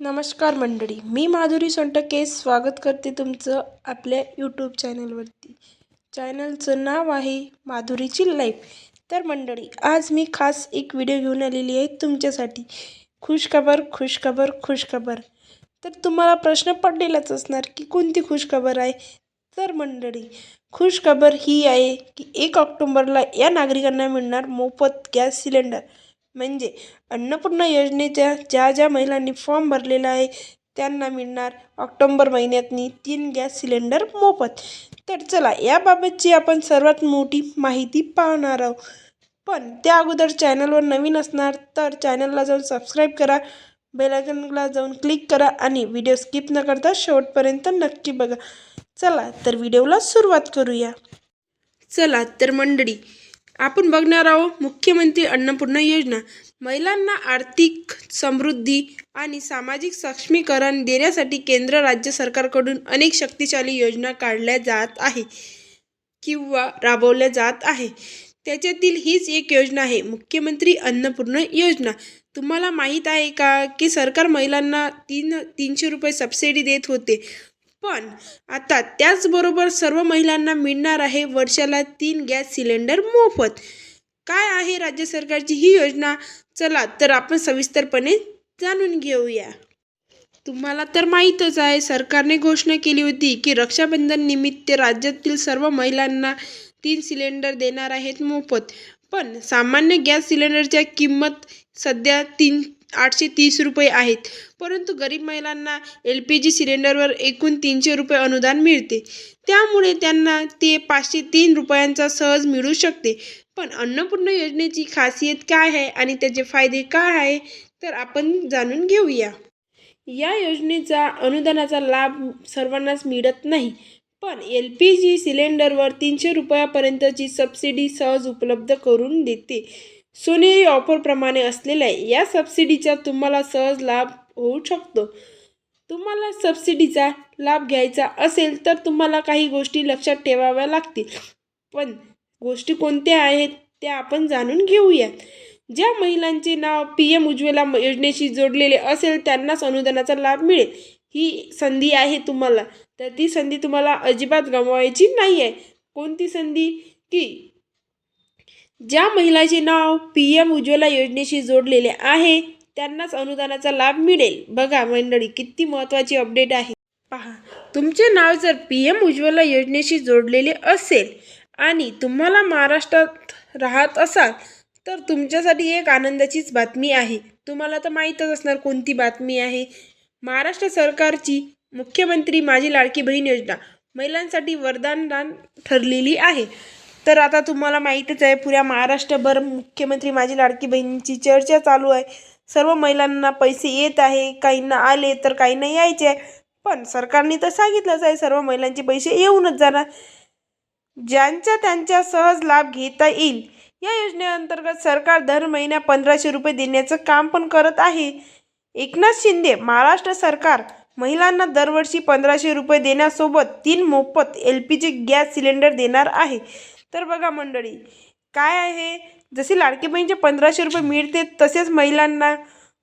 नमस्कार मंडळी मी माधुरी सोंटके स्वागत करते तुमचं आपल्या यूट्यूब चॅनलवरती चॅनलचं नाव आहे माधुरीची लाईफ तर मंडळी आज मी खास एक व्हिडिओ घेऊन आलेली आहे तुमच्यासाठी. खुशखबर खुशखबर खुशखबर तर तुम्हाला प्रश्न पडलेलाच असणार की कोणती खुशखबर आहे? तर मंडळी खुशखबर ही आहे की एक ऑक्टोंबरला या नागरिकांना मिळणार मोफत गॅस सिलेंडर. म्हणजे अन्नपूर्णा योजनेच्या ज्या ज्या महिलांनी फॉर्म भरलेला आहे त्यांना मिळणार ऑक्टोंबर महिन्यातनी तीन गॅस सिलेंडर मोफत. तर चला याबाबतची आपण सर्वात मोठी माहिती पाहणार आहोत. पण त्या अगोदर चॅनलवर नवीन असणार तर चॅनलला जाऊन सबस्क्राईब करा बेलायकनला जाऊन क्लिक करा आणि व्हिडिओ स्किप न करता शेवटपर्यंत नक्की बघा. चला तर व्हिडिओला सुरुवात करूया. चला तर मंडळी आपण बघणार आहोत मुख्यमंत्री अन्नपूर्णा योजना. महिलांना आर्थिक समृद्धी आणि सामाजिक सक्षमीकरण देण्यासाठी केंद्र राज्य सरकारकडून अनेक शक्तिशाली योजना काढल्या जात आहे किंवा राबवल्या जात आहे. त्याच्यातील हीच एक योजना आहे मुख्यमंत्री अन्नपूर्णा योजना. तुम्हाला माहीत आहे का की सरकार महिलांना तीन तीनशे रुपये सबसिडी देत होते. पण आता त्याचबरोबर सर्व महिलांना मिळणार आहे वर्षाला तीन गॅस सिलेंडर मोफत. काय आहे राज्य सरकारची ही योजना? चला तर आपण सविस्तरपणे जाणून घेऊया. तुम्हाला तर माहीतच आहे सरकारने घोषणा केली होती की रक्षाबंधन निमित्त राज्यातील सर्व महिलांना तीन सिलेंडर देणार आहेत मोफत. पण सामान्य गॅस सिलेंडरच्या किंमत सध्या तीन आठशे तीस रुपये आहेत. परंतु गरीब महिलांना एल पी जी सिलेंडरवर एकूण तीनशे रुपये अनुदान मिळते. त्यामुळे त्यांना ते पाचशे तीन रुपयांचा सहज मिळू शकते. पण अन्नपूर्णा योजनेची खासियत काय आहे आणि त्याचे फायदे काय आहे तर आपण जाणून घेऊया. या योजनेचा अनुदानाचा लाभ सर्वांनाच मिळत नाही पण एल पी जी सिलेंडरवर तीनशे रुपयापर्यंतची सबसिडी सहज उपलब्ध करून देते. सोनेरी ऑफरप्रमाणे असलेल्या या सबसिडीचा तुम्हाला सहज लाभ होऊ शकतो. तुम्हाला सबसिडीचा लाभ घ्यायचा असेल तर तुम्हाला काही गोष्टी लक्षात ठेवाव्या लागतील. पण गोष्टी कोणत्या आहेत त्या आपण जाणून घेऊया. ज्या महिलांचे नाव पी एम उज्ज्वला योजनेशी जोडलेले असेल त्यांनाच अनुदानाचा लाभ मिळेल. ही संधी आहे तुम्हाला. तर ती संधी तुम्हाला अजिबात गमवायची नाही आहे. कोणती संधी? की ज्या महिलाचे नाव पी एम उज्ज्वला योजनेशी जोडलेले आहे त्यांनाच अनुदानाचा लाभ मिळेल. बघा मंडळी किती महत्त्वाची अपडेट आहे. पहा तुमचे नाव जर पी एम उज्ज्वला योजनेशी जोडलेले असेल आणि तुम्हाला महाराष्ट्रात राहत असाल तर तुमच्यासाठी एक आनंदाचीच बातमी आहे. तुम्हाला तर माहीतच असणार कोणती बातमी आहे. महाराष्ट्र सरकारची मुख्यमंत्री माझी लाडकी बहीण योजना महिलांसाठी वरदानदान ठरलेली आहे. तर आता तुम्हाला माहीतच आहे पुऱ्या महाराष्ट्रभर मुख्यमंत्री माझी लाडकी बहिणीची चर्चा चालू आहे. सर्व महिलांना पैसे येत आहे काहींना आले तर काहींना यायचे आहे. पण सरकारने तर सांगितलंच आहे सर्व महिलांचे पैसे येऊनच जाणार. ज्यांचा त्यांचा सहज लाभ घेता येईल या योजनेअंतर्गत सरकार दर महिन्या पंधराशे रुपये देण्याचं काम पण करत आहे. एकनाथ शिंदे महाराष्ट्र सरकार महिलांना दरवर्षी पंधराशे रुपये देण्यासोबत तीन मोफत L P G gas cylinder देणार आहे. तर बघा मंडळी काय आहे? जसे लाडकी बहिणीचे पंधराशे रुपये मिळते तसेच महिलांना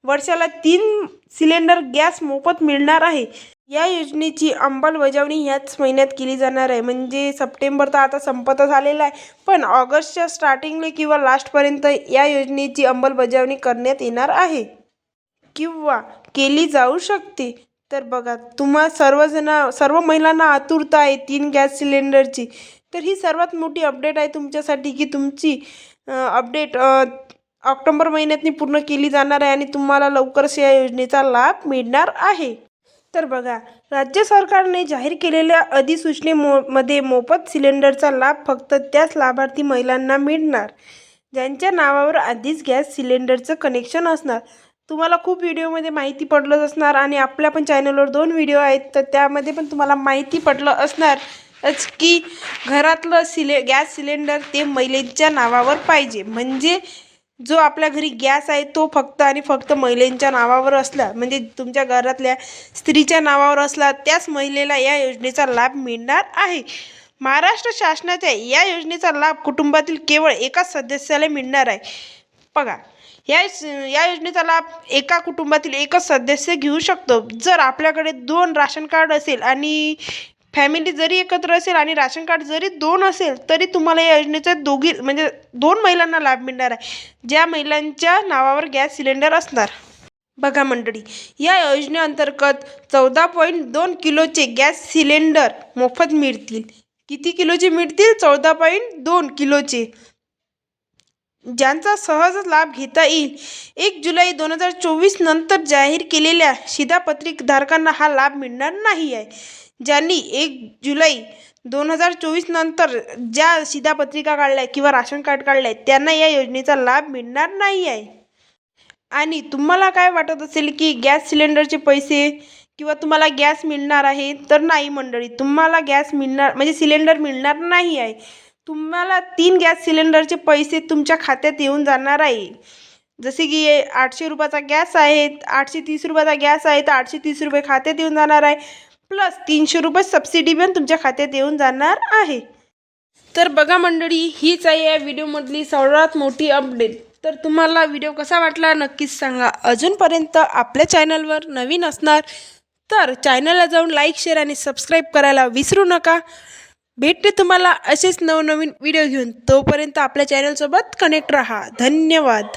वर्षाला तीन सिलेंडर गॅस मोफत मिळणार आहे. या योजनेची अंमलबजावणी ह्याच महिन्यात केली जाणार आहे. म्हणजे सप्टेंबर तर आता संपतच झालेला आहे पण ऑगस्टच्या स्टार्टिंगला किंवा लास्टपर्यंत या योजनेची अंमलबजावणी करण्यात येणार आहे किंवा केली जाऊ शकते. तर बघा तुम्हा सर्वजण सर्व महिलांना आतुरता आहे तीन गॅस सिलेंडरची. तर ही सर्वात मोठी अपडेट आहे तुमच्यासाठी की तुमची अपडेट ऑक्टोंबर महिन्यातनी पूर्ण केली जाणार आहे आणि तुम्हाला लवकरच या योजनेचा लाभ मिळणार आहे. तर बघा राज्य सरकारने जाहीर केलेल्या अधिसूचने मो मध्ये मोफत सिलेंडरचा लाभ फक्त त्याच लाभार्थी महिलांना मिळणार ज्यांच्या नावावर आधीच गॅस सिलेंडरचं कनेक्शन असणार. तुम्हाला खूप व्हिडिओमध्ये माहिती पडलंच असणार आणि आपल्या पण चॅनलवर दोन व्हिडिओ आहेत तर त्यामध्ये पण तुम्हाला माहिती पडलं असणारच की घरातलं सिले गॅस सिलेंडर ते महिलेच्या नावावर पाहिजे. म्हणजे जो आपल्या घरी गॅस आहे तो फक्त आणि फक्त महिलेंच्या नावावर असला. म्हणजे तुमच्या घरातल्या स्त्रीच्या नावावर असला त्याच महिलेला या योजनेचा लाभ मिळणार आहे. महाराष्ट्र शासनाच्या या योजनेचा लाभ कुटुंबातील केवळ एकाच सदस्याला मिळणार आहे. बघा या या योजनेचा लाभ एका कुटुंबातील एकच सदस्य घेऊ शकतो. जर आपल्याकडे दोन राशन कार्ड असेल आणि फॅमिली जरी एकत्र असेल आणि राशन कार्ड जरी दोन असेल तरी तुम्हाला या योजनेचा दोघी म्हणजे दोन महिलांना लाभ मिळणार आहे. ज्या महिलांच्या नावावर गॅस सिलेंडर असणार. बघा मंडळी या योजनेअंतर्गत चौदा पॉईंट दोन किलोचे गॅस सिलेंडर मोफत मिळतील. किती किलोचे मिळतील? चौदा पॉईंट दोन किलोचे. ज्यांचा सहज लाभ घेता येईल. एक जुलै दोन हजार चोवीस नंतर जाहीर केलेल्या शिधापत्रिकधारकांना हा लाभ मिळणार नाही आहे. ज्यांनी एक जुलै दोन हजार चोवीस नंतर ज्या शिधापत्रिका काढल्या किंवा राशन कार्ड काढलं आहे त्यांना या योजनेचा लाभ मिळणार नाही आहे. आणि तुम्हाला काय वाटत असेल की गॅस सिलेंडरचे पैसे किंवा तुम्हाला गॅस मिळणार आहे? तर नाही मंडळी तुम्हाला गॅस मिळणार म्हणजे सिलेंडर मिळणार नाही आहे. तुम्हाला तीन गॅस सिलेंडरचे पैसे तुमच्या खात्यात येऊन जाणार आहे. जसे की आठशे रुपयाचा गॅस आहे आठशे तीस रुपयाचा गॅस आहे तर आठशे तीस रुपये खात्यात येऊन जाणार आहे. प्लस तीनशे रुपये सबसिडी पण तुमच्या खात्यात येऊन जाणार आहे. तर बघा मंडळी हीच आहे या व्हिडिओमधली सर्वात मोठी अपडेट तर तुम्हाला व्हिडिओ कसा वाटला नक्कीच सांगा. अजूनपर्यंत आपल्या चॅनलवर नवीन असणार तर चॅनलला जाऊन लाईक शेअर आणि सबस्क्राईब करायला विसरू नका. भेटते तुम्हाला असेच नवनवीन व्हिडिओ घेऊन. तोपर्यंत आपल्या चॅनलसोबत कनेक्ट राहा. धन्यवाद.